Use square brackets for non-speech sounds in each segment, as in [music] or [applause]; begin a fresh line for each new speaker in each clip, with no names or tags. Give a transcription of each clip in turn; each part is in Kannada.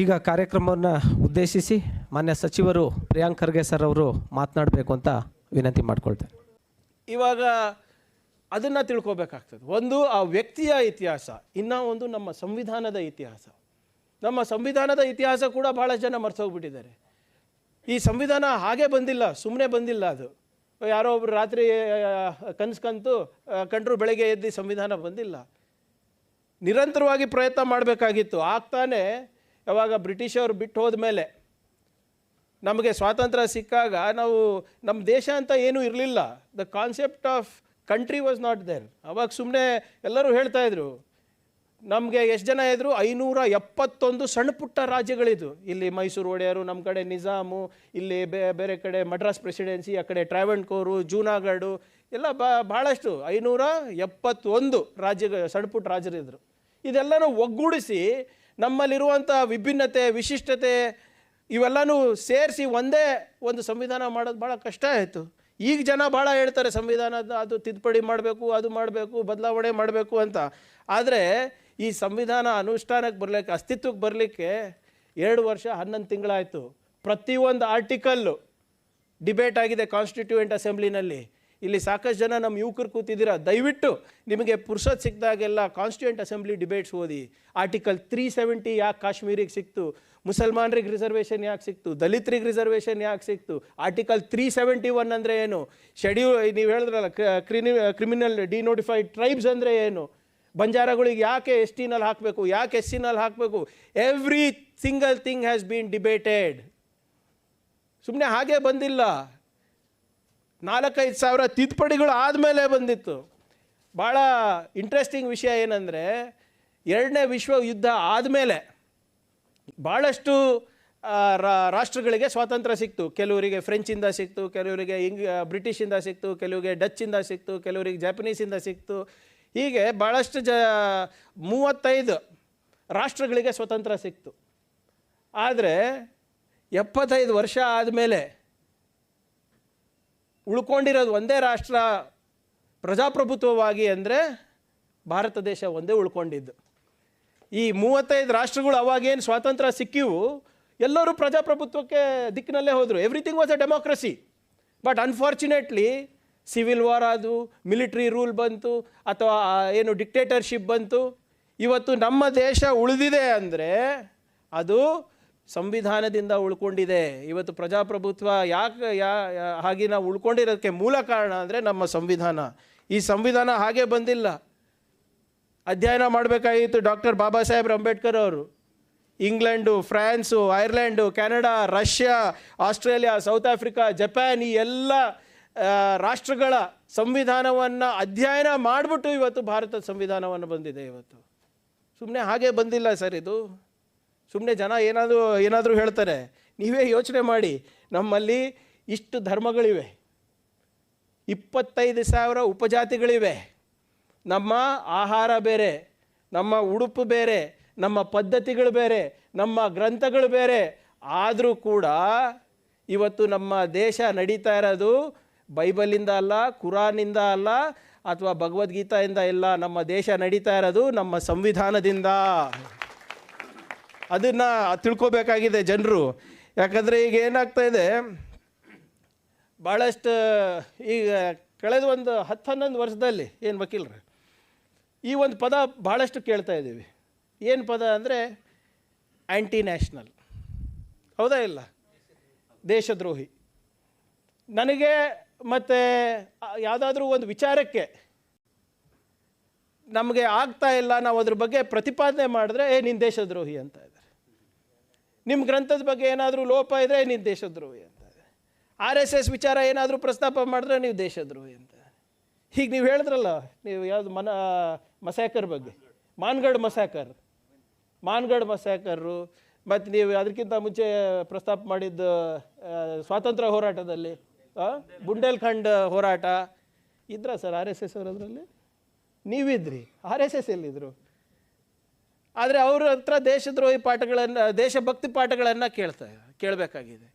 ಈಗ ಕಾರ್ಯಕ್ರಮವನ್ನು ಉದ್ದೇಶಿಸಿ ಮಾನ್ಯ ಸಚಿವರು ಪ್ರಿಯಾಂಕ್ ಖರ್ಗೆ ಸರ್ ಅವರು ಮಾತನಾಡಬೇಕು ಅಂತ ವಿನಂತಿ ಮಾಡ್ಕೊಳ್ತಾರೆ
ಇವಾಗ ಅದನ್ನು ತಿಳ್ಕೊಬೇಕಾಗ್ತದೆ. ಒಂದು, ಆ ವ್ಯಕ್ತಿಯ ಇತಿಹಾಸ, ಇನ್ನೂ ಒಂದು ನಮ್ಮ ಸಂವಿಧಾನದ ಇತಿಹಾಸ. ನಮ್ಮ ಸಂವಿಧಾನದ ಇತಿಹಾಸ ಕೂಡ ಭಾಳ ಜನ ಮರೆತೋಗ್ಬಿಟ್ಟಿದ್ದಾರೆ ಈ ಸಂವಿಧಾನ ಹಾಗೆ ಬಂದಿಲ್ಲ ಸುಮ್ಮನೆ ಬಂದಿಲ್ಲ ಅದು. ಯಾರೋ ಒಬ್ರು ರಾತ್ರಿ ಕನಸು ಕಂತು ಕಂಡ್ರು ಬೆಳಗ್ಗೆ ಎದ್ದು ಸಂವಿಧಾನ ಬಂದಿಲ್ಲ. ನಿರಂತರವಾಗಿ ಪ್ರಯತ್ನ ಮಾಡಬೇಕಾಗಿತ್ತು. ಆಗ್ತಾನೆ ಯಾವಾಗ ಬ್ರಿಟಿಷರು ಬಿಟ್ಟು ಹೋದ್ಮೇಲೆ ನಮಗೆ ಸ್ವಾತಂತ್ರ್ಯ ಸಿಕ್ಕಾಗ ನಾವು ನಮ್ಮ ದೇಶ ಅಂತ ಏನೂ ಇರಲಿಲ್ಲ. The concept of country was not there ಅವಾಗ ಸುಮ್ಮನೆ ಎಲ್ಲರೂ ಹೇಳ್ತಾ ಇದ್ರು, ನಮಗೆ ಎಷ್ಟು ಜನ ಇದ್ರು? ಐನೂರ ಎಪ್ಪತ್ತೊಂದು ಸಣ್ಣ ಪುಟ್ಟ ರಾಜ್ಯಗಳಿದು ಇಲ್ಲಿ ಮೈಸೂರು ಒಡೆಯರು, ನಮ್ಮ ಕಡೆ ನಿಜಾಮು, ಇಲ್ಲಿ ಬೇರೆ ಕಡೆ ಮಡ್ರಾಸ್ ಪ್ರೆಸಿಡೆನ್ಸಿ ಆ ಕಡೆ ಟ್ರಾವೆಂಡ್ಕೋರು ಜೂನಾಗಢು, ಎಲ್ಲ ಬಾ ಭಾಳಷ್ಟು ಐನೂರ ಎಪ್ಪತ್ತೊಂದು ರಾಜ್ಯಗಳು ಸಣ್ಣ ಪುಟ್ಟ ರಾಜರಿದ್ದರು ಇದೆಲ್ಲನೂ ಒಗ್ಗೂಡಿಸಿ ನಮ್ಮಲ್ಲಿರುವಂಥ ವಿಭಿನ್ನತೆ, ವಿಶಿಷ್ಟತೆ ಇವೆಲ್ಲನೂ ಸೇರಿಸಿ ಒಂದೇ ಒಂದು ಸಂವಿಧಾನ ಮಾಡೋದು ಭಾಳ ಕಷ್ಟ ಆಯಿತು. ಈಗ ಜನ ಭಾಳ ಹೇಳ್ತಾರೆ ಸಂವಿಧಾನದ ಅದು ತಿದ್ದುಪಡಿ ಮಾಡಬೇಕು, ಅದು ಮಾಡಬೇಕು, ಬದಲಾವಣೆ ಮಾಡಬೇಕು ಅಂತ. ಆದರೆ ಈ ಸಂವಿಧಾನ ಅನುಷ್ಠಾನಕ್ಕೆ ಬರಲಿಕ್ಕೆ, ಅಸ್ತಿತ್ವಕ್ಕೆ ಬರಲಿಕ್ಕೆ ಎರಡು ವರ್ಷ ಹನ್ನೊಂದು ತಿಂಗಳಾಯಿತು. ಪ್ರತಿಯೊಂದು ಆರ್ಟಿಕಲ್ಲು ಡಿಬೇಟ್ ಆಗಿದೆ ಕಾನ್ಸ್ಟಿಟ್ಯೂಯೆಂಟ್ ಅಸೆಂಬ್ಲಿನಲ್ಲಿ ಇಲ್ಲಿ ಸಾಕಷ್ಟು ಜನ ನಮ್ಮ ಯುವಕರು ಕೂತಿದ್ದೀರಾ? ದಯವಿಟ್ಟು ನಿಮಗೆ ಪುರ್ಸತ್ ಸಿಕ್ಕಿದಾಗೆಲ್ಲ ಕಾನ್ಸ್ಟಿಟ್ಯೂಂಟ್ ಅಸೆಂಬ್ಲಿ ಡಿಬೇಟ್ಸ್ ಓದಿ. ಆರ್ಟಿಕಲ್ ತ್ರೀ ಸೆವೆಂಟಿ ಯಾಕೆ ಕಾಶ್ಮೀರಿಗೆ ಸಿಕ್ತು? ಮುಸಲ್ಮಾನರಿಗೆ ರಿಸರ್ವೇಷನ್ ಯಾಕೆ ಸಿಕ್ತು? ದಲಿತರಿಗೆ ರಿಸರ್ವೇಷನ್ ಯಾಕೆ ಸಿಕ್ತು? ಆರ್ಟಿಕಲ್ ತ್ರೀ ಸೆವೆಂಟಿ ಒನ್ ಅಂದರೆ ಏನು? ಶೆಡ್ಯೂಲ್ ನೀವು ಹೇಳಿದ್ರಲ್ಲ ಕ್ರಿಮಿ ಕ್ರಿಮಿನಲ್ ಡಿನೋಟಿಫೈಡ್ ಟ್ರೈಬ್ಸ್ ಅಂದರೆ ಏನು? ಬಂಜಾರಗಳಿಗೆ ಯಾಕೆ ಎಸ್ ಟಿನಲ್ಲಿ ಹಾಕಬೇಕು? ಯಾಕೆ ಎಸ್ ಸಿನಲ್ಲಿ ಹಾಕಬೇಕು? Every single thing has been debated ಸುಮ್ಮನೆ ಹಾಗೆ ಬಂದಿಲ್ಲ. ನಾಲ್ಕೈದು ಸಾವಿರ ತಿದ್ದುಪಡಿಗಳು ಆದಮೇಲೆ ಬಂದಿತ್ತು. ಭಾಳ ಇಂಟ್ರೆಸ್ಟಿಂಗ್ ವಿಷಯ ಏನಂದರೆ, ಎರಡನೇ ವಿಶ್ವ ಯುದ್ಧ ಆದಮೇಲೆ ಭಾಳಷ್ಟು ರಾಷ್ಟ್ರಗಳಿಗೆ ಸ್ವಾತಂತ್ರ್ಯ ಸಿಕ್ತು. ಕೆಲವರಿಗೆ ಫ್ರೆಂಚಿಂದ ಸಿಕ್ತು, ಕೆಲವರಿಗೆ ಇಂಗ್ ಬ್ರಿಟಿಷಿಂದ ಸಿಕ್ತು, ಕೆಲವರಿಗೆ ಡಚ್ಚಿಂದ ಸಿಕ್ತು, ಕೆಲವರಿಗೆ ಜಾಪನೀಸಿಂದ ಸಿಕ್ತು. ಹೀಗೆ ಭಾಳಷ್ಟು ಜ, ಮೂವತ್ತೈದು ರಾಷ್ಟ್ರಗಳಿಗೆ ಸ್ವತಂತ್ರ ಸಿಕ್ತು. ಆದರೆ ಎಪ್ಪತ್ತೈದು ವರ್ಷ ಆದಮೇಲೆ ಉಳ್ಕೊಂಡಿರೋದು ಒಂದೇ ರಾಷ್ಟ್ರ ಪ್ರಜಾಪ್ರಭುತ್ವವಾಗಿ ಅಂದರೆ ಭಾರತ ದೇಶ ಒಂದೇ ಉಳ್ಕೊಂಡಿದ್ದು. ಈ ಮೂವತ್ತೈದು ರಾಷ್ಟ್ರಗಳು ಅವಾಗೇನು ಸ್ವಾತಂತ್ರ್ಯ ಸಿಕ್ಕಿವು ಎಲ್ಲರೂ ಪ್ರಜಾಪ್ರಭುತ್ವಕ್ಕೆ ದಿಕ್ಕಿನಲ್ಲೇ ಹೋದರು. Everything was a democracy but unfortunately civil war ಆದವು ಮಿಲಿಟ್ರಿ ರೂಲ್ ಬಂತು, ಅಥವಾ ಏನು ಡಿಕ್ಟೇಟರ್ಶಿಪ್ ಬಂತು. ಇವತ್ತು ನಮ್ಮ ದೇಶ ಉಳಿದಿದೆ ಅಂದರೆ ಅದು ಸಂವಿಧಾನದಿಂದ ಉಳ್ಕೊಂಡಿದೆ. ಇವತ್ತು ಪ್ರಜಾಪ್ರಭುತ್ವ ಯಾಕೆ ಯಾ ಹಾಗೆ ನಾವು ಉಳ್ಕೊಂಡಿರೋದಕ್ಕೆ ಮೂಲ ಕಾರಣ ಅಂದರೆ ನಮ್ಮ ಸಂವಿಧಾನ. ಈ ಸಂವಿಧಾನ ಹಾಗೆ ಬಂದಿಲ್ಲ. ಅಧ್ಯಯನ ಮಾಡಬೇಕಾಗಿತ್ತು ಡಾಕ್ಟರ್ ಬಾಬಾ ಸಾಹೇಬ್ ಅಂಬೇಡ್ಕರ್ ಅವರು. England, France, Ireland, Canada, Russia, Australia, South Africa, Japan ಈ ಎಲ್ಲ ರಾಷ್ಟ್ರಗಳ ಸಂವಿಧಾನವನ್ನು ಅಧ್ಯಯನ ಮಾಡಿಬಿಟ್ಟು ಇವತ್ತು ಭಾರತದ ಸಂವಿಧಾನವನ್ನು ಬಂದಿದೆ ಇವತ್ತು. ಸುಮ್ಮನೆ ಹಾಗೆ ಬಂದಿಲ್ಲ ಸರ್ ಇದು. ಸುಮ್ಮನೆ ಜನ ಏನಾದರೂ ಏನಾದರೂ ಹೇಳ್ತಾರೆ, ನೀವೇ ಯೋಚನೆ ಮಾಡಿ, ನಮ್ಮಲ್ಲಿ ಇಷ್ಟು ಧರ್ಮಗಳಿವೆ. ಇಪ್ಪತ್ತೈದು ಸಾವಿರ ಉಪಜಾತಿಗಳಿವೆ. ನಮ್ಮ ಆಹಾರ ಬೇರೆ, ನಮ್ಮ ಉಡುಪು ಬೇರೆ, ನಮ್ಮ ಪದ್ಧತಿಗಳು ಬೇರೆ, ನಮ್ಮ ಗ್ರಂಥಗಳು ಬೇರೆ. ಆದರೂ ಕೂಡ ಇವತ್ತು ನಮ್ಮ ದೇಶ ನಡೀತಾ ಇರೋದು ಬೈಬಲಿಂದ ಅಲ್ಲ, ಕುರಾನಿಂದ ಅಲ್ಲ, ಅಥವಾ ಭಗವದ್ಗೀತೆಯಿಂದ ಇಲ್ಲ ನಮ್ಮ ದೇಶ ನಡೀತಾ ಇರೋದು ನಮ್ಮ ಸಂವಿಧಾನದಿಂದ. ಅದನ್ನು ತಿಳ್ಕೊಬೇಕಾಗಿದೆ ಜನರು. ಯಾಕಂದರೆ ಈಗ ಏನಾಗ್ತಾ ಇದೆ ಭಾಳಷ್ಟು ಈಗ ಕಳೆದ ಒಂದು ಹತ್ತು ಹನ್ನೊಂದು ವರ್ಷದಲ್ಲಿ, ಏನು ವಕೀಲ್ರೆ, ಈ ಒಂದು ಪದ ಭಾಳಷ್ಟು ಕೇಳ್ತಾ ಇದ್ದೀವಿ. ಏನು ಪದ ಅಂದರೆ ಆ್ಯಂಟಿ ನ್ಯಾಷನಲ್ ಹೌದಾ ಇಲ್ಲ? ದೇಶದ್ರೋಹಿ. ನನಗೆ ಮತ್ತು ಯಾವುದಾದ್ರೂ ಒಂದು ವಿಚಾರಕ್ಕೆ ನಮಗೆ ಆಗ್ತಾ ಇಲ್ಲ, ನಾವು ಅದ್ರ ಬಗ್ಗೆ ಪ್ರತಿಪಾದನೆ ಮಾಡಿದ್ರೆ, ಏ, ನೀನು ದೇಶದ್ರೋಹಿ ಅಂತ ನಿಮ್ಮ ಗ್ರಂಥದ ಬಗ್ಗೆ ಏನಾದರೂ ಲೋಪ ಇದ್ದರೆ ನೀನು ದೇಶದ್ರೋಹಿ ಅಂತ. ಆರ್ ಎಸ್ ಎಸ್ ವಿಚಾರ ಏನಾದರೂ ಪ್ರಸ್ತಾಪ ಮಾಡಿದ್ರೆ ನೀವು ದೇಶದ್ರೋಹಿ ಅಂತ. ಹೀಗೆ ನೀವು ಹೇಳಿದ್ರಲ್ಲ, ನೀವು ಯಾವುದು ಮನ ಮಸಾಕರ್ ಬಗ್ಗೆ. ಮಾನ್ಗಢ್ ಮಸಾಕರ್ ಮಾನ್ಗಢ್ ಮಸಾಕರು ಮತ್ತು ನೀವು ಅದಕ್ಕಿಂತ ಮುಂಚೆ ಪ್ರಸ್ತಾಪ ಮಾಡಿದ್ದು ಸ್ವಾತಂತ್ರ್ಯ ಹೋರಾಟದಲ್ಲಿ ಬುಂಡೇಲ್ಖಂಡ್ ಹೋರಾಟ. ಇದ್ರ ಸರ್ ಆರ್ ಎಸ್ ಎಸ್ ಅವರದ್ರಲ್ಲಿ ನೀವಿದ್ರಿ. ಆರ್ ಎಸ್ ಎಸ್ ಎಲ್ಲಿದ್ದರು ಆದರೆ ಅವ್ರ ಹತ್ರ ದೇಶದ್ರೋಹಿ ಪಾಠಗಳನ್ನು, ದೇಶಭಕ್ತಿ ಪಾಠಗಳನ್ನು ಕೇಳ್ತಾ, ಕೇಳಬೇಕಾಗಿದೆ.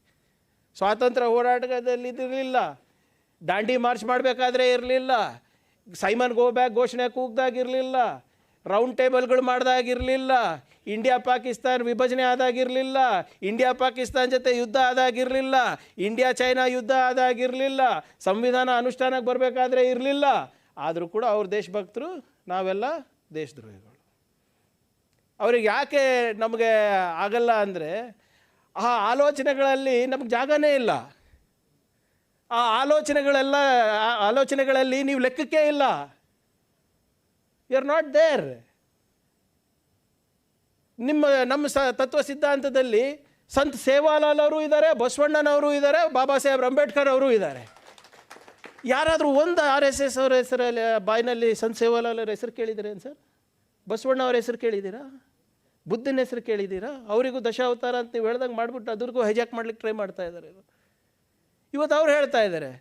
ಸ್ವಾತಂತ್ರ್ಯ ಹೋರಾಟದಲ್ಲಿ ಇದಿರಲಿಲ್ಲ. ದಾಂಡಿ ಮಾರ್ಚ್ ಮಾಡಬೇಕಾದ್ರೆ ಇರಲಿಲ್ಲ. ಸೈಮನ್ ಗೋ ಬ್ಯಾಕ್ ಘೋಷಣೆ ಕೂಗ್ದಾಗಿರಲಿಲ್ಲ ರೌಂಡ್ ಟೇಬಲ್ಗಳು ಮಾಡ್ದಾಗಿರಲಿಲ್ಲ ಇಂಡಿಯಾ ಪಾಕಿಸ್ತಾನ್ ವಿಭಜನೆ ಆದಾಗಿರಲಿಲ್ಲ ಇಂಡಿಯಾ ಪಾಕಿಸ್ತಾನ್ ಜೊತೆ ಯುದ್ಧ ಆದಾಗಿರಲಿಲ್ಲ ಇಂಡಿಯಾ ಚೈನಾ ಯುದ್ಧ ಆದಾಗಿರಲಿಲ್ಲ ಸಂವಿಧಾನ ಅನುಷ್ಠಾನಕ್ಕೆ ಬರಬೇಕಾದ್ರೆ ಇರಲಿಲ್ಲ. ಆದರೂ ಕೂಡ ಅವ್ರ ದೇಶಭಕ್ತರು ನಾವೆಲ್ಲ ದೇಶದ್ರೋಹಿಗಳು. ಅವ್ರಿಗೆ ಯಾಕೆ ನಮಗೆ ಆಗಲ್ಲ ಅಂದರೆ ಆ ಆಲೋಚನೆಗಳಲ್ಲಿ ನಮಗೆ ಜಾಗನೇ ಇಲ್ಲ. ಆ ಆಲೋಚನೆಗಳೆಲ್ಲ ಆಲೋಚನೆಗಳಲ್ಲಿ ನೀವು ಲೆಕ್ಕಕ್ಕೆ ಇಲ್ಲ. ಯು ಆರ್ ನಾಟ್ ದೇರ್ ನಿಮ್ಮ, ನಮ್ಮ ಸ, ತತ್ವ ಸಿದ್ಧಾಂತದಲ್ಲಿ ಸಂತ ಸೇವಾಲಾಲ್ ಅವರು ಇದ್ದಾರೆ ಬಸವಣ್ಣನವರು ಇದ್ದಾರೆ, ಬಾಬಾ ಸಾಹೇಬ್ ಅಂಬೇಡ್ಕರ್ ಅವರು ಇದ್ದಾರೆ. ಯಾರಾದರೂ ಒಂದು ಆರ್ ಎಸ್ ಎಸ್ ಅವರ ಹೆಸರಲ್ಲಿ, ಬಾಯಿನಲ್ಲಿ ಸಂತ ಸೇವಾಲಾಲ್ ಅವರ ಹೆಸರು ಕೇಳಿದ್ದೀರೇನು ಸರ್? ಬಸವಣ್ಣ ಅವರ ಹೆಸರು ಕೇಳಿದ್ದೀರಾ? ಬುದ್ಧನ ಹೆಸರು ಕೇಳಿದ್ದೀರಾ? ಅವರಿಗೂ ದಶಾವತಾರ ಅಂತ ನೀವು ಹೇಳ್ದಂಗೆ ಮಾಡಿಬಿಟ್ಟು ಅದ್ರಿಗೂ ಹೈಜಾಕ್ ಮಾಡ್ಲಿಕ್ಕೆ ಟ್ರೈ ಮಾಡ್ತಾ ಇದ್ದಾರೆ ಇವರು. ಇವತ್ತು ಅವ್ರು ಹೇಳ್ತಾ ಇದ್ದಾರೆ.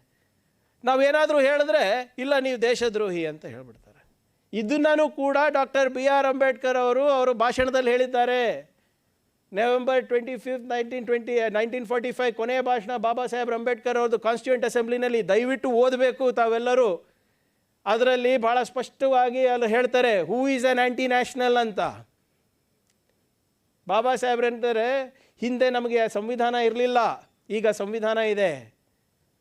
ನಾವೇನಾದರೂ ಹೇಳಿದ್ರೆ, ಇಲ್ಲ, ನೀವು ದೇಶದ್ರೋಹಿ ಅಂತ ಹೇಳ್ಬಿಡ್ತಾರೆ. ಇದನ್ನೂ ಕೂಡ ಡಾಕ್ಟರ್ ಬಿ ಆರ್ ಅಂಬೇಡ್ಕರ್ ಅವರು ಅವರು ಭಾಷಣದಲ್ಲಿ ಹೇಳಿದ್ದಾರೆ. November twenty fifth nineteen twenty nineteen forty five ಕೊನೆಯ ಭಾಷಣ ಬಾಬಾ ಸಾಹೇಬ್ ಅಂಬೇಡ್ಕರ್ ಅವ್ರದ್ದು ಕಾನ್ಸ್ಟಿಟ್ಯೂಂಟ್ ಅಸೆಂಬ್ಲಿನಲ್ಲಿ ದಯವಿಟ್ಟು ಓದಬೇಕು ತಾವೆಲ್ಲರೂ. ಅದರಲ್ಲಿ ಭಾಳ ಸ್ಪಷ್ಟವಾಗಿ ಅಲ್ಲಿ ಹೇಳ್ತಾರೆ who is an anti national ಅಂತ. ಬಾಬಾ ಸಾಹೇಬ್ರಂತಾರೆ ಹಿಂದೆ ನಮಗೆ ಸಂವಿಧಾನ ಇರಲಿಲ್ಲ, ಈಗ ಸಂವಿಧಾನ ಇದೆ.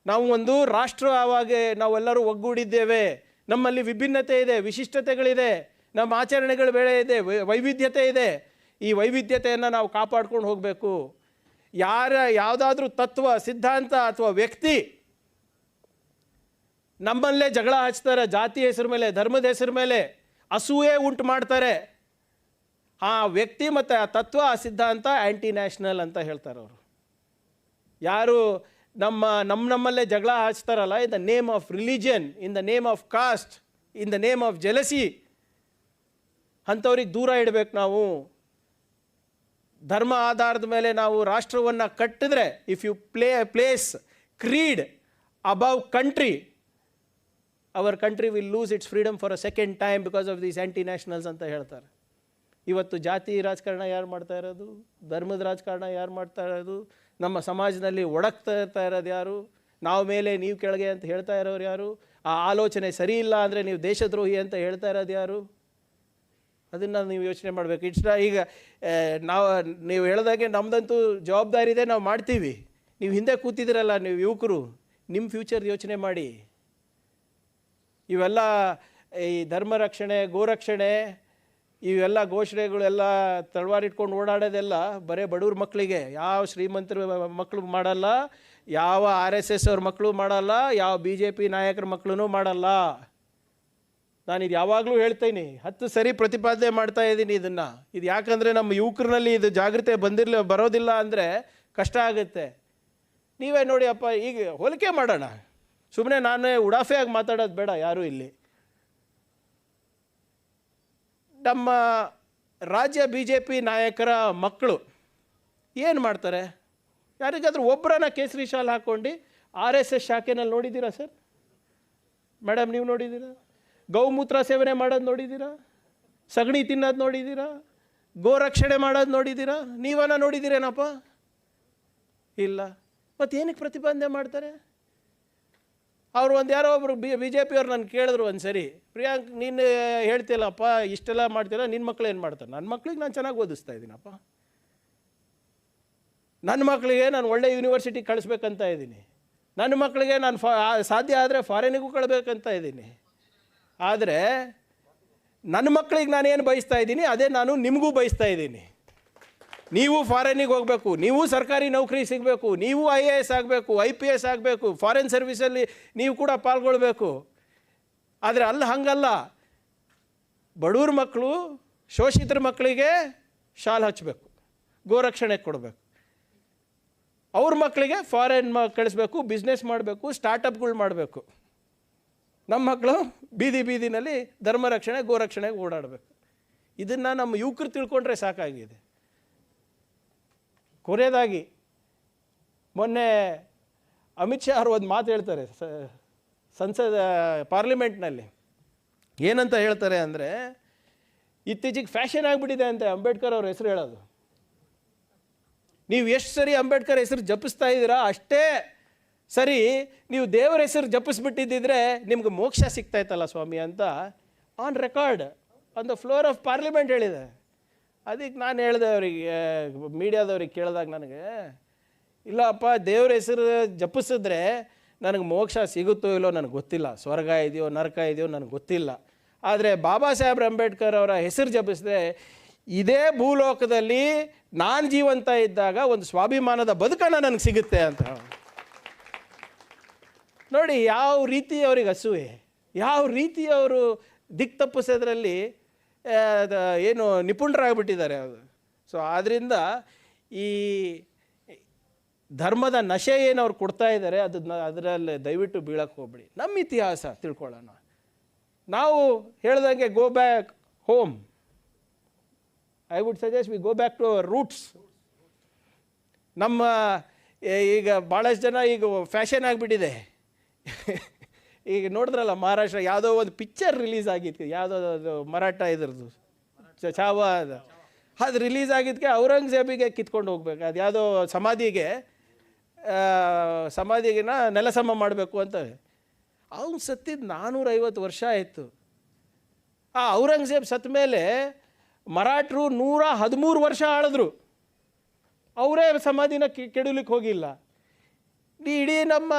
ನಾವು ಒಂದು ರಾಷ್ಟ್ರ ಆವಾಗ ನಾವೆಲ್ಲರೂ ಒಗ್ಗೂಡಿದ್ದೇವೆ. ನಮ್ಮಲ್ಲಿ ವಿಭಿನ್ನತೆ ಇದೆ, ವಿಶಿಷ್ಟತೆಗಳಿದೆ. ನಮ್ಮ ಆಚರಣೆಗಳು ಬೇಳೆ ಇದೆ ವೈವಿಧ್ಯತೆ ಇದೆ. ಈ ವೈವಿಧ್ಯತೆಯನ್ನು ನಾವು ಕಾಪಾಡ್ಕೊಂಡು ಹೋಗಬೇಕು. ಯಾರ, ಯಾವುದಾದ್ರೂ ತತ್ವ, ಸಿದ್ಧಾಂತ ಅಥವಾ ವ್ಯಕ್ತಿ ನಮ್ಮಲ್ಲೇ ಜಗಳ ಹಚ್ತಾರೆ, ಜಾತಿ ಹೆಸರು ಮೇಲೆ, ಧರ್ಮದ ಹೆಸರು ಮೇಲೆ, ಅಸೂಯೆ ಉಂಟು ಮಾಡ್ತಾರೆ. ಆ ವ್ಯಕ್ತಿ ಮತ್ತು ಆ ತತ್ವ, ಆ ಸಿದ್ಧಾಂತ ಆ್ಯಂಟಿ ನ್ಯಾಷನಲ್ ಅಂತ ಹೇಳ್ತಾರೆ ಅವರು. ಯಾರು ನಮ್ಮ ನಮ್ಮ ನಮ್ಮಲ್ಲೇ ಜಗಳ ಹಚ್ತಾರಲ್ಲ in the name of religion in the name of caste in the name of jealousy ಅಂಥವ್ರಿಗೆ ದೂರ ಇಡಬೇಕು ನಾವು. ಧರ್ಮ ಆಧಾರದ ಮೇಲೆ ನಾವು ರಾಷ್ಟ್ರವನ್ನು ಕಟ್ಟಿದ್ರೆ if you play places creed above country our country will lose its freedom for a second time because of these anti nationals ಅಂತ ಹೇಳ್ತಾರೆ. ಇವತ್ತು ಜಾತಿ ರಾಜಕಾರಣ ಯಾರು ಮಾಡ್ತಾ ಇರೋದು? ಧರ್ಮದ ರಾಜಕಾರಣ ಯಾರು ಮಾಡ್ತಾ ಇರೋದು? ನಮ್ಮ ಸಮಾಜದಲ್ಲಿ ಒಡಕ್ತಾ ಇರ್ತಾ ಇರೋದು ಯಾರು? ನಾವು ಮೇಲೆ ನೀವು ಕೆಳಗೆ ಅಂತ ಹೇಳ್ತಾ ಇರೋರು ಯಾರು? ಆ ಆಲೋಚನೆ ಸರಿ ಇಲ್ಲ ಅಂದರೆ ನೀವು ದೇಶದ್ರೋಹಿ ಅಂತ ಹೇಳ್ತಾ ಇರೋದು ಯಾರು? ಅದನ್ನು ನೀವು ಯೋಚನೆ ಮಾಡಬೇಕು. ಇಟ್ಸ್ ಈಗ ನಾವು, ನೀವು ಹೇಳ್ದಾಗೆ ನಮ್ಮದಂತೂ ಜವಾಬ್ದಾರಿ ಇದೆ, ನಾವು ಮಾಡ್ತೀವಿ. ನೀವು ಹಿಂದೆ ಕೂತಿದ್ದೀರಲ್ಲ ನೀವು ಯುವಕರು ನಿಮ್ಮ ಫ್ಯೂಚರ್ ಯೋಚನೆ ಮಾಡಿ. ಇವೆಲ್ಲ ಈ ಧರ್ಮ ರಕ್ಷಣೆ ಗೋರಕ್ಷಣೆ ಇವೆಲ್ಲ ಘೋಷಣೆಗಳೆಲ್ಲ ತಳವಾರಿಟ್ಕೊಂಡು ಓಡಾಡೋದೆಲ್ಲ ಬರೀ ಬಡವ್ರ ಮಕ್ಕಳಿಗೆ. ಯಾವ ಶ್ರೀಮಂತರ ಮಕ್ಕಳು ಮಾಡಲ್ಲ, ಯಾವ ಆರ್ ಎಸ್ ಎಸ್ ಅವ್ರ ಮಕ್ಕಳು ಮಾಡಲ್ಲ, ಯಾವ ಬಿ ಜೆ ಪಿ ನಾಯಕರ ಮಕ್ಕಳೂ ಮಾಡಲ್ಲ. ನಾನು ಇದು ಯಾವಾಗಲೂ ಹೇಳ್ತೀನಿ, ಹತ್ತು ಸರಿ ಪ್ರತಿಪಾದನೆ ಮಾಡ್ತಾ ಇದ್ದೀನಿ ಇದನ್ನು. ಇದು ಯಾಕಂದರೆ ನಮ್ಮ ಯುವಕರಲ್ಲಿ ಇದು ಜಾಗೃತಿ ಬಂದಿರಲಿ, ಬರೋದಿಲ್ಲ ಅಂದರೆ ಕಷ್ಟ ಆಗುತ್ತೆ. ನೀವೇ ನೋಡಿ ಅಪ್ಪ, ಈಗ ಹೋಲಿಕೆ ಮಾಡೋಣ. ಸುಮ್ಮನೆ ನಾನೇ ಉಡಾಫೆಯಾಗಿ ಮಾತಾಡೋದು ಬೇಡ, ಯಾರೂ ಇಲ್ಲಿ. ನಮ್ಮ ರಾಜ್ಯ ಬಿ ಜೆ ಪಿ ನಾಯಕರ ಮಕ್ಕಳು ಏನು ಮಾಡ್ತಾರೆ? ಯಾರಿಗಾದ್ರೂ ಒಬ್ಬರನ್ನ ಕೇಸರಿ ಶಾಲ್ ಹಾಕ್ಕೊಂಡು ಆರ್ ಎಸ್ ಎಸ್ ಶಾಖೆನಲ್ಲಿ ನೋಡಿದ್ದೀರಾ ಸರ್? ಮೇಡಮ್, ನೀವು ನೋಡಿದ್ದೀರಾ? ಗೌಮೂತ್ರ ಸೇವನೆ ಮಾಡೋದು ನೋಡಿದ್ದೀರಾ? ಸಗಣಿ ತಿನ್ನೋದು ನೋಡಿದ್ದೀರಾ? ಗೋರಕ್ಷಣೆ ಮಾಡೋದು ನೋಡಿದ್ದೀರಾ? ನೀವನ್ನ ನೋಡಿದ್ದೀರೇನಪ್ಪ? ಇಲ್ಲ. ಮತ್ತೇನಕ್ಕೆ ಪ್ರತಿಪಾದನೆ ಮಾಡ್ತಾರೆ? ಅವ್ರು ಒಂದು ಯಾರೋ ಒಬ್ಬರು ಬಿ ಬಿ ಜೆ ಪಿಯವ್ರು ನಾನು ಕೇಳಿದ್ರು ಒಂದು ಸರಿ, ಪ್ರಿಯಾಂಕ್, ನೀನು ಹೇಳ್ತಿಲ್ಲಪ್ಪ ಇಷ್ಟೆಲ್ಲ ಮಾಡ್ತೀರ ನಿನ್ನ ಮಕ್ಳು ಏನು ಮಾಡ್ತಾರೆ? ನನ್ನ ಮಕ್ಳಿಗೆ ನಾನು ಚೆನ್ನಾಗಿ ಓದಿಸ್ತಾ ಇದ್ದೀನಪ್ಪ ನನ್ನ ಮಕ್ಕಳಿಗೆ ನಾನು ಒಳ್ಳೆ ಯೂನಿವರ್ಸಿಟಿ ಕಳಿಸ್ಬೇಕಂತ ಇದ್ದೀನಿ ನನ್ನ ಮಕ್ಕಳಿಗೆ ನಾನು ಫಾ ಸಾಧ್ಯ ಆದರೆ ಫಾರಿನಿಗೂ ಕಳ್ಬೇಕಂತ ಇದ್ದೀನಿ ಆದರೆ ನನ್ನ ಮಕ್ಕಳಿಗೆ ನಾನೇನು ಬಯಸ್ತಾ ಇದ್ದೀನಿ ಅದೇ ನಾನು ನಿಮಗೂ ಬಯಸ್ತಾ ಇದ್ದೀನಿ ನೀವು ಫಾರಿನಿಗೆ ಹೋಗಬೇಕು, ನೀವು ಸರ್ಕಾರಿ ನೌಕರಿ ಸಿಗಬೇಕು, ನೀವು ಐ ಎ ಎಸ್ ಆಗಬೇಕು ಐ ಪಿ ಎಸ್ ಆಗಬೇಕು ಫಾರಿನ್ ಸರ್ವಿಸಲ್ಲಿ ನೀವು ಕೂಡ ಪಾಲ್ಗೊಳ್ಬೇಕು. ಆದರೆ ಅಲ್ಲಿ ಹಂಗಲ್ಲ. ಬಡವ್ರ ಮಕ್ಕಳು ಶೋಷಿತರ ಮಕ್ಕಳಿಗೆ ಶಾಲ್ ಹಚ್ಚಬೇಕು ಗೋರಕ್ಷಣೆ ಕೊಡಬೇಕು. ಅವ್ರ ಮಕ್ಕಳಿಗೆ ಫಾರಿನ್ ಮ ಕಳಿಸ್ಬೇಕು ಬಿಸ್ನೆಸ್ ಮಾಡಬೇಕು ಸ್ಟಾರ್ಟಪ್ಗಳು ಮಾಡಬೇಕು. ನಮ್ಮ ಮಕ್ಕಳು ಬೀದಿ ಬೀದಿನಲ್ಲಿ ಧರ್ಮ ರಕ್ಷಣೆ, ಗೋರಕ್ಷಣೆಗೆ ಓಡಾಡಬೇಕು. ಇದನ್ನು ನಮ್ಮ ಯುವಕರು ತಿಳ್ಕೊಂಡ್ರೆ ಸಾಕಾಗಿದೆ. ಕೊನೆಯದಾಗಿ, ಮೊನ್ನೆ ಅಮಿತ್ ಶಾ ಅವರು ಒಂದು ಮಾತು ಹೇಳ್ತಾರೆ ಸಂಸದ, ಪಾರ್ಲಿಮೆಂಟ್ನಲ್ಲಿ. ಏನಂತ ಹೇಳ್ತಾರೆ ಅಂದರೆ, ಇತ್ತೀಚೆಗೆ ಫ್ಯಾಷನ್ ಆಗಿಬಿಟ್ಟಿದೆ ಅಂತ ಅಂಬೇಡ್ಕರ್ ಅವ್ರ ಹೆಸರು ಹೇಳೋದು. ನೀವು ಎಷ್ಟು ಸರಿ ಅಂಬೇಡ್ಕರ್ ಹೆಸರು ಜಪಿಸ್ತಾ ಇದ್ದೀರಾ, ಅಷ್ಟೇ ಸರಿ ನೀವು ದೇವರ ಹೆಸರು ಜಪಿಸ್ಬಿಟ್ಟಿದ್ದಿದ್ರೆ ನಿಮ್ಗೆ ಮೋಕ್ಷ ಸಿಗ್ತಾ ಇತ್ತಲ್ಲ ಸ್ವಾಮಿ ಅಂತ on record on the floor of parliament ಹೇಳಿದೆ ಅದಕ್ಕೆ ನಾನು ಹೇಳಿದೆ ಅವರಿಗೆ ಮೀಡಿಯಾದವ್ರಿಗೆ ಕೇಳಿದಾಗ ನನಗೆ ಇಲ್ಲಪ್ಪ ದೇವ್ರ ಹೆಸರು ಜಪಿಸಿದ್ರೆ ನನಗೆ ಮೋಕ್ಷ ಸಿಗುತ್ತೋ ಇಲ್ಲೋ ನನಗೆ ಗೊತ್ತಿಲ್ಲ. ಸ್ವರ್ಗ ಇದೆಯೋ, ನರಕ ಇದೆಯೋ ನನಗೆ ಗೊತ್ತಿಲ್ಲ. ಆದರೆ ಬಾಬಾ ಸಾಹೇಬ್ ಅಂಬೇಡ್ಕರ್ ಅವರ ಹೆಸರು ಜಪಿಸಿದ್ರೆ ಇದೇ ಭೂಲೋಕದಲ್ಲಿ ನಾನು ಜೀವಂತ ಇದ್ದಾಗ ಒಂದು ಸ್ವಾಭಿಮಾನದ ಬದುಕನ್ನು ನನಗೆ ಸಿಗುತ್ತೆ ಅಂತ. ನೋಡಿ, ಯಾವ ರೀತಿ ಅವ್ರಿಗೆ ಹಸುವೆ ಯಾವ ರೀತಿ ಅವರು ದಿಕ್ ತಪ್ಪಿಸೋದ್ರಲ್ಲಿ ಏನು ನಿಪುಣರಾಗಿಬಿಟ್ಟಿದ್ದಾರೆ ಅವರು ಸೊ ಆದ್ದರಿಂದ ಈ ಧರ್ಮದ ನಶೆ ಏನು ಅವ್ರು ಕೊಡ್ತಾ ಇದ್ದಾರೆ, ಅದನ್ನ ಅದರಲ್ಲಿ ದಯವಿಟ್ಟು ಬೀಳಕ್ಕೆ ಹೋಗ್ಬಿಡಿ. ನಮ್ಮ ಇತಿಹಾಸ ತಿಳ್ಕೊಳ್ಳೋಣ. ನಾವು ಹೇಳ್ದಂಗೆ go back home I would suggest we go back to our roots ನಮ್ಮ ಈಗ ಭಾಳಷ್ಟು ಜನ ಈಗ ಫ್ಯಾಷನ್ ಆಗಿಬಿಟ್ಟಿದೆ. [laughs] ಈಗ ನೋಡಿದ್ರಲ್ಲ ಮಹಾರಾಷ್ಟ್ರ ಯಾವುದೋ ಒಂದು ಪಿಕ್ಚರ್ ರಿಲೀಸ್ ಆಗಿತ್ತು ಯಾವುದೋ ಅದು ಮರಾಠ ಇದ್ರದ್ದು ಚಾವ ಅದು. ಅದು ರಿಲೀಸ್ ಆಗಿದ್ದಕ್ಕೆ ಔರಂಗಜೇಬಿಗೆ ಕಿತ್ಕೊಂಡು ಹೋಗ್ಬೇಕು. ಅದು ಯಾವುದೋ ಸಮಾಧಿಗೆ ಸಮಾಧಿಗಿನ ನೆಲಸಮ ಮಾಡಬೇಕು ಅಂತ. ಅವ್ನು ಸತ್ತಿದ್ದು ನಾನ್ನೂರೈವತ್ತು ವರ್ಷ ಆಯಿತು. ಆ ಔರಂಗಜೇಬ್ ಸತ್ತ ಮೇಲೆ ಮರಾಠರು ನೂರ ಹದಿಮೂರು ವರ್ಷ ಆಳಿದ್ರು. ಅವರೇ ಸಮಾಧಿನ ಕೆಡಲಿಕ್ಕೆ ಹೋಗಿಲ್ಲ. ಇಡೀ ನಮ್ಮ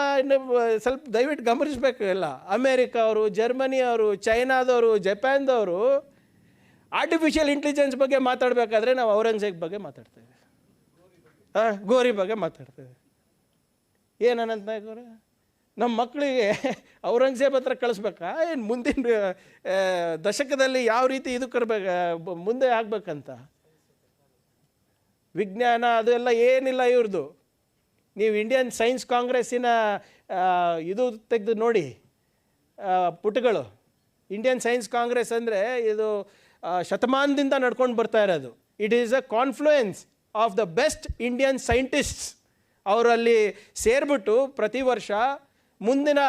ಸ್ವಲ್ಪ ದಯವಿಟ್ಟು ಗಮನಿಸ್ಬೇಕು ಎಲ್ಲ. ಅಮೇರಿಕಾವರು, ಜರ್ಮನಿಯವರು, ಚೈನಾದವರು, ಜಪಾನ್ದವರು ಆರ್ಟಿಫಿಷಿಯಲ್ ಇಂಟೆಲಿಜೆನ್ಸ್ ಬಗ್ಗೆ ಮಾತಾಡಬೇಕಾದ್ರೆ ನಾವು ಔರಂಗಜೇಬ್ ಬಗ್ಗೆ ಮಾತಾಡ್ತೇವೆ ಹಾಂ ಗೋರಿ ಬಗ್ಗೆ ಮಾತಾಡ್ತೇವೆ ಏನು ಅನಂತ ನಮ್ಮ ಮಕ್ಕಳಿಗೆ ಔರಂಗಜೇಬ್ ಹತ್ರ ಕಳಿಸ್ಬೇಕಾ? ಏನು ಮುಂದಿನ ದಶಕದಲ್ಲಿ ಯಾವ ರೀತಿ ಇದು ಕರ್ಬೇಕು ಮುಂದೆ ಆಗ್ಬೇಕಂತ? ವಿಜ್ಞಾನ ಅದೆಲ್ಲ ಏನಿಲ್ಲ ಇವ್ರದ್ದು ನೀವು ಇಂಡಿಯನ್ ಸೈನ್ಸ್ ಕಾಂಗ್ರೆಸ್ಸಿನ ಇದು ತೆಗೆದು ನೋಡಿ ಪುಟಗಳು. ಇಂಡಿಯನ್ ಸೈನ್ಸ್ ಕಾಂಗ್ರೆಸ್ ಅಂದರೆ ಇದು ಶತಮಾನದಿಂದ ನಡ್ಕೊಂಡು ಬರ್ತಾ ಇರೋದು. It is a confluence of the best Indian scientists ಅವರಲ್ಲಿ ಸೇರಿಬಿಟ್ಟು ಪ್ರತಿ ವರ್ಷ ಮುಂದಿನ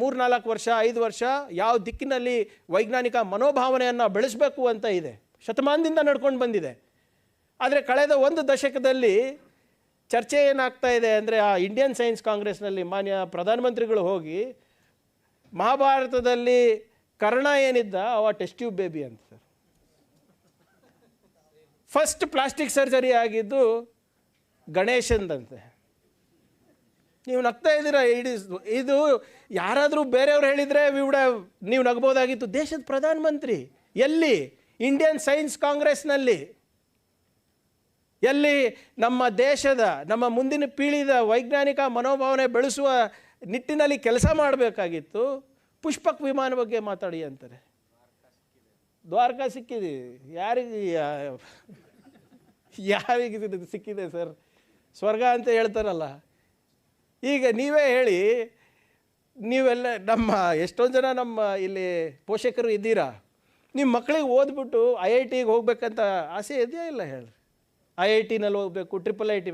ಮೂರ್ನಾಲ್ಕು ವರ್ಷ, ಐದು ವರ್ಷ ಯಾವ ದಿಕ್ಕಿನಲ್ಲಿ ವೈಜ್ಞಾನಿಕ ಮನೋಭಾವನೆಯನ್ನು ಬೆಳೆಸಬೇಕು ಅಂತ ಇದೆ. ಶತಮಾನದಿಂದ ನಡ್ಕೊಂಡು ಬಂದಿದೆ. ಆದರೆ ಕಳೆದ ಒಂದು ದಶಕದಲ್ಲಿ ಚರ್ಚೆ ಏನಾಗ್ತಾ ಇದೆ ಅಂದರೆ ಆ ಇಂಡಿಯನ್ ಸೈನ್ಸ್ ಕಾಂಗ್ರೆಸ್ನಲ್ಲಿ ಮಾನ್ಯ ಪ್ರಧಾನಮಂತ್ರಿಗಳು ಹೋಗಿ, ಮಹಾಭಾರತದಲ್ಲಿ ಕರ್ಣ ಏನಿದ್ದ? ಅವ ಟೆಸ್ಟ್ ಟ್ಯೂಬ್ ಬೇಬಿ ಅಂತ ಸರ್ ಫಸ್ಟ್ ಪ್ಲಾಸ್ಟಿಕ್ ಸರ್ಜರಿ ಆಗಿದ್ದು ಗಣೇಶಂದಂತೆ ನೀವು ನಗ್ತಾ ಇದ್ದೀರಾ? ಇಡೀ ಇದು ಯಾರಾದರೂ ಬೇರೆಯವ್ರು ಹೇಳಿದರೆ ವಿವಡ ನೀವು ನಗ್ಬೋದಾಗಿತ್ತು. ದೇಶದ ಪ್ರಧಾನಮಂತ್ರಿ ಎಲ್ಲಿ? ಇಂಡಿಯನ್ ಸೈನ್ಸ್ ಕಾಂಗ್ರೆಸ್ನಲ್ಲಿ ಎಲ್ಲಿ ನಮ್ಮ ದೇಶದ, ನಮ್ಮ ಮುಂದಿನ ಪೀಳಿದ ವೈಜ್ಞಾನಿಕ ಮನೋಭಾವನೆ ಬೆಳೆಸುವ ನಿಟ್ಟಿನಲ್ಲಿ ಕೆಲಸ ಮಾಡಬೇಕಾಗಿತ್ತು. ಪುಷ್ಪಕ್ ವಿಮಾನ ಬಗ್ಗೆ ಮಾತಾಡಿ ಅಂತಾರೆ. ದ್ವಾರಕಾ ಸಿಕ್ಕಿದೆ. ಯಾರಿಗೆ ಯಾರಿಗೆ ಸಿಕ್ಕಿದೆ ಸರ್? ಸ್ವರ್ಗ ಅಂತ ಹೇಳ್ತಾರಲ್ಲ. ಈಗ ನೀವೇ ಹೇಳಿ, ನೀವೆಲ್ಲ ನಮ್ಮ, ಎಷ್ಟೊಂದು ಜನ ನಮ್ಮ ಇಲ್ಲಿ ಪೋಷಕರು ಇದ್ದೀರಾ? ನಿಮ್ಮ ಮಕ್ಕಳಿಗೆ ಓದ್ಬಿಟ್ಟು ಐ ಐ ಟಿಗೆ ಹೋಗ್ಬೇಕಂತ ಆಸೆ ಇದೆಯಾ ಇಲ್ಲ ಹೇಳಿ ಐ ಐ ಟಿನಲ್ಲಿ ಹೋಗಬೇಕು ಟ್ರಿಪಲ್ ಐ ಟಿ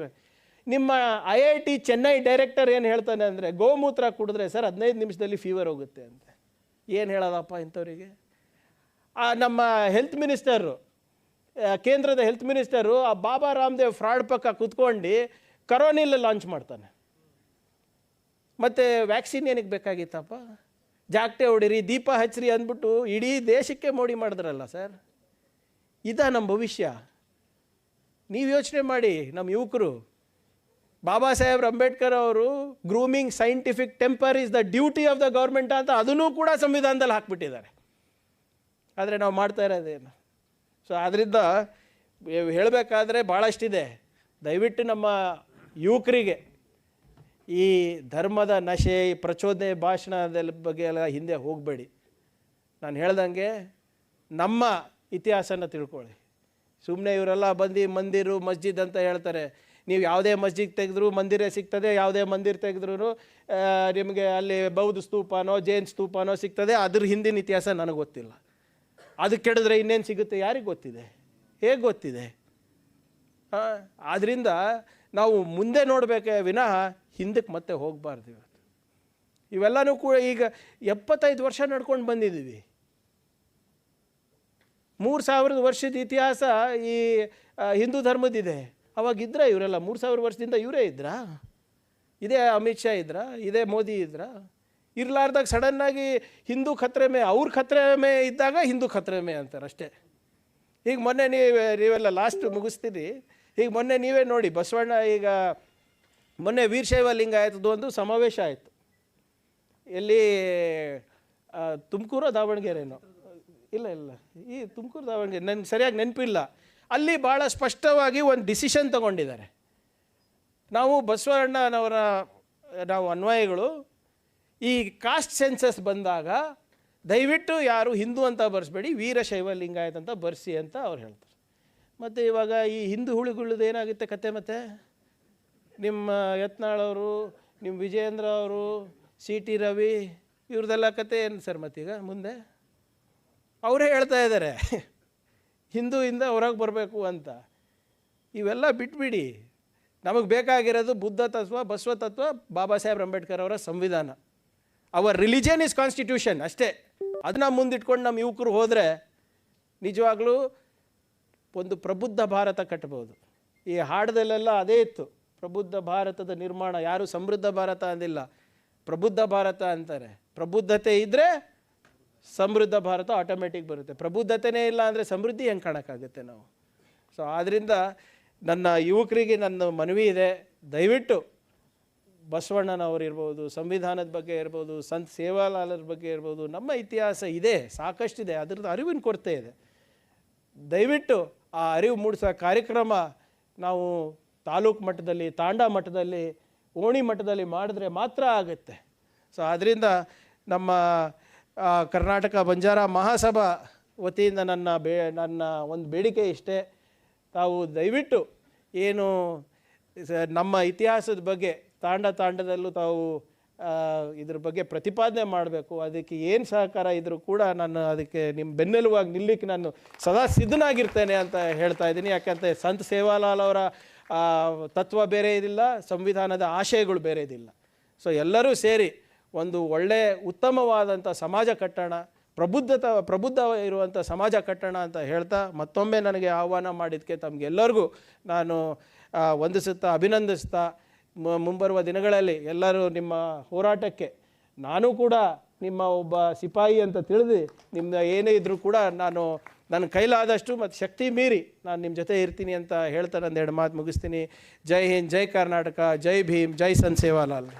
ನಿಮ್ಮ I I T Chennai director ಏನು ಹೇಳ್ತಾನೆ ಅಂದರೆ, ಗೋಮೂತ್ರ ಕುಡಿದ್ರೆ ಸರ್ ಹದಿನೈದು ನಿಮಿಷದಲ್ಲಿ ಫೀವರ್ ಹೋಗುತ್ತೆ ಅಂತ. ಏನು ಹೇಳೋದಪ್ಪ ಇಂಥವರಿಗೆ? ನಮ್ಮ ಹೆಲ್ತ್ ಮಿನಿಸ್ಟರು ಕೇಂದ್ರದ ಹೆಲ್ತ್ ಮಿನಿಸ್ಟರು ಆ, ಬಾಬಾ ರಾಮದೇವ್ ಫ್ರಾಡ್ ಪಕ್ಕ ಕುತ್ಕೊಂಡು ಕರೋನಿಲ್ಲ ಲಾಂಚ್ ಮಾಡ್ತಾನೆ. ಮತ್ತು ವ್ಯಾಕ್ಸಿನ್ ಏನಕ್ಕೆ ಬೇಕಾಗಿತ್ತಪ್ಪ? ಜಾಗ್ಟೆ ಹೊಡಿರಿ, ದೀಪ ಹಚ್ಚಿರಿ ಅಂದ್ಬಿಟ್ಟು ಇಡೀ ದೇಶಕ್ಕೆ ಮೋಡಿ ಮಾಡಿದ್ರಲ್ಲ ಸರ್. ಇದ ನಮ್ಮ ಭವಿಷ್ಯ. ನೀವು ಯೋಚನೆ ಮಾಡಿ ನಮ್ಮ ಯುವಕರು. ಬಾಬಾ ಸಾಹೇಬ್ ಅಂಬೇಡ್ಕರ್ ಅವರು grooming scientific temper is the duty of the government ಅಂತ ಅದನ್ನೂ ಕೂಡ ಸಂವಿಧಾನದಲ್ಲಿ ಹಾಕ್ಬಿಟ್ಟಿದ್ದಾರೆ. ಆದರೆ ನಾವು ಮಾಡ್ತಾ ಇರೋದೇನು ಸೊ ಅದರಿಂದ ಹೇಳಬೇಕಾದ್ರೆ ಭಾಳಷ್ಟಿದೆ ದಯವಿಟ್ಟು ನಮ್ಮ ಯುವಕರಿಗೆ ಈ ಧರ್ಮದ ನಶೆ ಪ್ರಚೋದನೆ ಭಾಷಣದ ಬಗ್ಗೆ ಎಲ್ಲ ಹಿಂದೆ ಹೋಗಬೇಡಿ. ನಾನು ಹೇಳ್ದಂಗೆ ನಮ್ಮ ಇತಿಹಾಸನ ತಿಳ್ಕೊಳ್ಳಿ. ಸುಮ್ಮನೆ ಇವರೆಲ್ಲ ಬಂದು ಮಂದಿರು ಮಸ್ಜಿದ್ ಅಂತ ಹೇಳ್ತಾರೆ. ನೀವು ಯಾವುದೇ ಮಸ್ಜಿದ್ ತೆಗೆದ್ರು ಮಂದಿರೇ ಸಿಗ್ತದೆ, ಯಾವುದೇ ಮಂದಿರ ತೆಗೆದ್ರೂ ನಿಮಗೆ ಅಲ್ಲಿ ಬೌದ್ಧ ಸ್ತೂಪನೋ, ಜೈನ್ ಸ್ತೂಪನೋ ಸಿಗ್ತದೆ. ಅದ್ರ ಹಿಂದಿನ ಇತಿಹಾಸ ನನಗೆ ಗೊತ್ತಿಲ್ಲ. ಅದು ಕೆಡಿದ್ರೆ ಇನ್ನೇನು ಸಿಗುತ್ತೆ ಯಾರಿಗೆ ಗೊತ್ತಿದೆ? ಹೇಗೆ ಗೊತ್ತಿದೆ? ಆದ್ದರಿಂದ ನಾವು ಮುಂದೆ ನೋಡಬೇಕೇ ವಿನಃ ಹಿಂದಕ್ಕೆ ಮತ್ತೆ ಹೋಗಬಾರ್ದು ಇವತ್ತು. ಇವೆಲ್ಲನೂ ಕೂಡ ಈಗ ಎಪ್ಪತ್ತೈದು ವರ್ಷ ನಡ್ಕೊಂಡು ಬಂದಿದ್ದೀವಿ. ಮೂರು ಸಾವಿರದ ವರ್ಷದ ಇತಿಹಾಸ ಈ ಹಿಂದೂ ಧರ್ಮದಿದೆ. ಅವಾಗ ಇದ್ರ ಇವರೆಲ್ಲ? ಮೂರು ಸಾವಿರ ವರ್ಷದಿಂದ ಇವರೇ ಇದ್ರಾ? ಇದೇ ಅಮಿತ್ ಶಾ ಇದ್ರಾ? ಇದೇ ಮೋದಿ ಇದ್ರ? ಇರ್ಲಾರ್ದಾಗ ಸಡನ್ನಾಗಿ ಹಿಂದೂ ಖತ್ರೆ ಮೇ, ಅವ್ರ ಖತ್ರೆ ಮೇ ಇದ್ದಾಗ ಹಿಂದೂ ಖತ್ರೆ ಮೇ ಅಂತಾರೆ ಅಷ್ಟೇ. ಈಗ ಮೊನ್ನೆ ನೀವೇ, ನೀವೆಲ್ಲ ಲಾಸ್ಟ್ ಮುಗಿಸ್ತೀರಿ. ಈಗ ಮೊನ್ನೆ ನೀವೇ ನೋಡಿ, ಬಸವಣ್ಣ ಈಗ ಮೊನ್ನೆ ವೀರಶೈವ ಲಿಂಗಾಯತದ್ದು ಒಂದು ಸಮಾವೇಶ ಆಯಿತು. ಎಲ್ಲಿ ತುಮಕೂರು, ದಾವಣಗೆರೆನೋ. ಇಲ್ಲ ಇಲ್ಲ. ಈ ತುಮಕೂರು ದಾವಣಗೆರೆ ನನಗೆ ಸರಿಯಾಗಿ ನೆನಪಿಲ್ಲ ಅಲ್ಲಿ ಭಾಳ ಸ್ಪಷ್ಟವಾಗಿ ಒಂದು ಡಿಸಿಷನ್ ತಗೊಂಡಿದ್ದಾರೆ. ನಾವು ಬಸವಣ್ಣನವರ, ನಾವು ಅನ್ವಯಗಳು, ಈ ಕಾಸ್ಟ್ ಸೆನ್ಸಸ್ ಬಂದಾಗ ದಯವಿಟ್ಟು ಯಾರು ಹಿಂದೂ ಅಂತ ಬರೆಸ್ಬೇಡಿ ವೀರಶೈವ ಲಿಂಗಾಯತ ಅಂತ ಬರ್ಸಿ ಅಂತ ಅವ್ರು ಹೇಳ್ತಾರೆ. ಮತ್ತು ಇವಾಗ ಈ ಹಿಂದೂ ಹುಳುಗಳದ್ದು ಏನಾಗುತ್ತೆ ಕತೆ ಮತ್ತೆ? ನಿಮ್ಮ ಯತ್ನಾಳವರು ನಿಮ್ಮ ವಿಜಯೇಂದ್ರ ಅವರು, ಸಿ ಟಿ ರವಿ, ಇವ್ರದ್ದೆಲ್ಲ ಕತೆ ಏನು ಸರ್ ಮತ್ತೀಗ ಮುಂದೆ? ಅವರೇ ಹೇಳ್ತಾ ಇದ್ದಾರೆ, ಹಿಂದೂಯಿಂದ ಹೊರಗೆ ಬರಬೇಕು ಅಂತ. ಇವೆಲ್ಲ ಬಿಟ್ಬಿಡಿ. ನಮಗೆ ಬೇಕಾಗಿರೋದು ಬುದ್ಧ ತತ್ವ ಬಸವ ತತ್ವ, ಬಾಬಾ ಸಾಹೇಬ್ ಅಂಬೇಡ್ಕರ್ ಅವರ ಸಂವಿಧಾನ. ಅವರ್ ರಿಲಿಜನ್ ಇಸ್ ಕಾನ್ಸ್ಟಿಟ್ಯೂಷನ್ ಅಷ್ಟೇ. ಅದನ್ನ ಮುಂದಿಟ್ಕೊಂಡು ನಮ್ಮ ಯುವಕರು ಹೋದರೆ ನಿಜವಾಗ್ಲೂ ಒಂದು ಪ್ರಬುದ್ಧ ಭಾರತ ಕಟ್ಟಬಹುದು. ಈ ಹಾಡದಲ್ಲೆಲ್ಲ ಅದೇ ಇತ್ತು, ಪ್ರಬುದ್ಧ ಭಾರತದ ನಿರ್ಮಾಣ. ಯಾರು ಸಮೃದ್ಧ ಭಾರತ ಅಂದಿಲ್ಲ, ಪ್ರಬುದ್ಧ ಭಾರತ ಅಂತಾರೆ. ಪ್ರಬುದ್ಧತೆ ಇದ್ದರೆ ಸಮೃದ್ಧ ಭಾರತ ಆಟೋಮೆಟಿಕ್ ಬರುತ್ತೆ. ಪ್ರಬುದ್ಧತೆನೇ ಇಲ್ಲ ಅಂದರೆ ಸಮೃದ್ಧಿ ಹೆಂಗೆ ಕಾಣೋಕ್ಕಾಗುತ್ತೆ ನಾವು? ಸೊ ಆದ್ದರಿಂದ ನನ್ನ ಯುವಕರಿಗೆ ನನ್ನ ಮನವಿ ಇದೆ. ದಯವಿಟ್ಟು ಬಸವಣ್ಣನವರು ಇರ್ಬೋದು, ಸಂವಿಧಾನದ ಬಗ್ಗೆ ಇರ್ಬೋದು, ಸಂತ ಸೇವಾಲಾಲರ ಬಗ್ಗೆ ಇರ್ಬೋದು, ನಮ್ಮ ಇತಿಹಾಸ ಇದೆ, ಸಾಕಷ್ಟಿದೆ, ಅದರದ್ದು ಅರಿವಿನ ಕೊರತೆ ಇದೆ. ದಯವಿಟ್ಟು ಆ ಅರಿವು ಮೂಡಿಸೋ ಕಾರ್ಯಕ್ರಮ ನಾವು ತಾಲೂಕು ಮಟ್ಟದಲ್ಲಿ, ತಾಂಡ ಮಟ್ಟದಲ್ಲಿ, ಓಣಿ ಮಟ್ಟದಲ್ಲಿ ಮಾಡಿದ್ರೆ ಮಾತ್ರ ಆಗುತ್ತೆ. ಸೊ ಆದ್ದರಿಂದ ನಮ್ಮ ಕರ್ನಾಟಕ ಬಂಜಾರ ಮಹಾಸಭಾ ವತಿಯಿಂದ ನನ್ನ ಬೇ, ನನ್ನ ಒಂದು ಬೇಡಿಕೆ ಇಷ್ಟೇ. ತಾವು ದಯವಿಟ್ಟು ಏನು ನಮ್ಮ ಇತಿಹಾಸದ ಬಗ್ಗೆ ತಾಂಡ ತಾಂಡದಲ್ಲೂ ತಾವು ಇದ್ರ ಬಗ್ಗೆ ಪ್ರತಿಪಾದನೆ ಮಾಡಬೇಕು. ಅದಕ್ಕೆ ಏನು ಸಹಕಾರ ಇದ್ದರೂ ಕೂಡ ನಾನು ಅದಕ್ಕೆ ನಿಮ್ಮ ಬೆನ್ನೆಲುವಾಗಿ ನಿಲ್ಲಕ್ಕೆ ನಾನು ಸದಾ ಸಿದ್ಧನಾಗಿರ್ತೇನೆ ಅಂತ ಹೇಳ್ತಾ ಇದ್ದೀನಿ. ಯಾಕಂದರೆ ಸಂತ ಸೇವಾಲಾಲ್ ಅವರ ತತ್ವ ಬೇರೆ ಇದಿಲ್ಲ, ಸಂವಿಧಾನದ ಆಶಯಗಳು ಬೇರೆ ಇದಿಲ್ಲ. ಸೊ ಎಲ್ಲರೂ ಸೇರಿ ಒಂದು ಒಳ್ಳೆಯ ಉತ್ತಮವಾದಂಥ ಸಮಾಜ ಕಟ್ಟೋಣ, ಪ್ರಬುದ್ಧತ, ಪ್ರಬುದ್ಧ ಇರುವಂಥ ಸಮಾಜ ಕಟ್ಟೋಣ ಅಂತ ಹೇಳ್ತಾ ಮತ್ತೊಮ್ಮೆ ನನಗೆ ಆಹ್ವಾನ ಮಾಡಿದ್ದಕ್ಕೆ ತಮಗೆಲ್ಲರಿಗೂ ನಾನು ವಂದಿಸುತ್ತಾ, ಅಭಿನಂದಿಸ್ತಾ ಮುಂಬರುವ ದಿನಗಳಲ್ಲಿ ಎಲ್ಲರೂ ನಿಮ್ಮ ಹೋರಾಟಕ್ಕೆ, ನಾನು ಕೂಡ ನಿಮ್ಮ ಒಬ್ಬ ಸಿಪಾಯಿ ಅಂತ ತಿಳಿದು ನಿಮ್ಮ ಏನೇ ಇದ್ದರೂ ಕೂಡ ನಾನು ನನ್ನ ಕೈಲಾದಷ್ಟು ಮತ್ತು ಶಕ್ತಿ ಮೀರಿ ನಾನು ನಿಮ್ಮ ಜೊತೆ ಇರ್ತೀನಿ ಅಂತ ಹೇಳ್ತಾ ಎರಡು ಮಾತು ಮುಗಿಸ್ತೀನಿ. ಜೈ ಹಿಂದ್, ಜೈ ಕರ್ನಾಟಕ, ಜೈ ಭೀಮ್, ಜೈ ಸನ್ ಸೇವಾಲಾಲ್